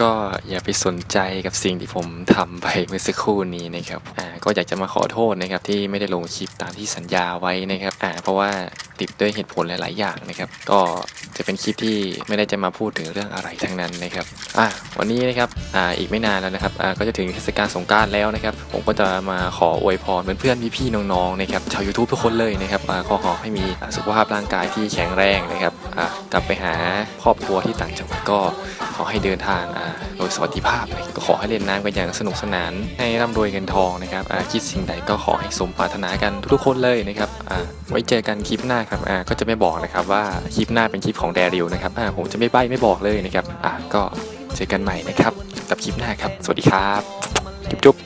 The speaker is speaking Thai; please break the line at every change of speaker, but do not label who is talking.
ก็อย่าไปสนใจกับสิ่งที่ผมทำไปเมื่อสักครู่นี้นะครับอ่าก็อยากจะมาขอโทษนะครับที่ไม่ได้ลงคลิปตามที่สัญญาไว้นะครับอ่าเพราะว่าติดด้วยเหตุผลหลาย ๆ อย่างนะครับ ก็จะเป็นคลิปที่ไม่ได้จะมาพูดถึงเรื่องอะไรทั้งนั้นนะครับอ่าวันนี้นะครับอ่าอีกไม่นานแล้วนะครับอ่าก็จะถึงเทศกาลสงกรารแล้วนะครับ ผมก็จะมาขออวยพรเพื่อนๆพี่ๆน้อง ๆ นะครับชาว YouTube ทุกคนเลยนะครับอ่าขอขอให้มีสุขภาพร่างกายที่แข็งแรงนะครับอ่ากลับไปหาครอบครัวที่ต่างจังหวัดก็ขอให้เดินทางอ่าโดยสวัสดิภาพก็ขอให้เล่นน้ำกันอย่างสนุกสนาน ให้ร่ำรวยเงินทองนะครับอ่าคิดสิ่งใดก็ขอให้สมปรารถนากันทุกๆคนเลยนะครับอ่าไว้เจอกันคลิปหน้าครับอ่าก็จะไม่บอกนะครับว่าคลิปหน้าเป็นคลิปของแดริวนะครับอ่าผมจะไม่ใบ้ไม่บอกเลยนะครับอ่าก็เจอกันใหม่นะครับกับคลิปหน้าครับ สวัสดีครับ จุ๊บ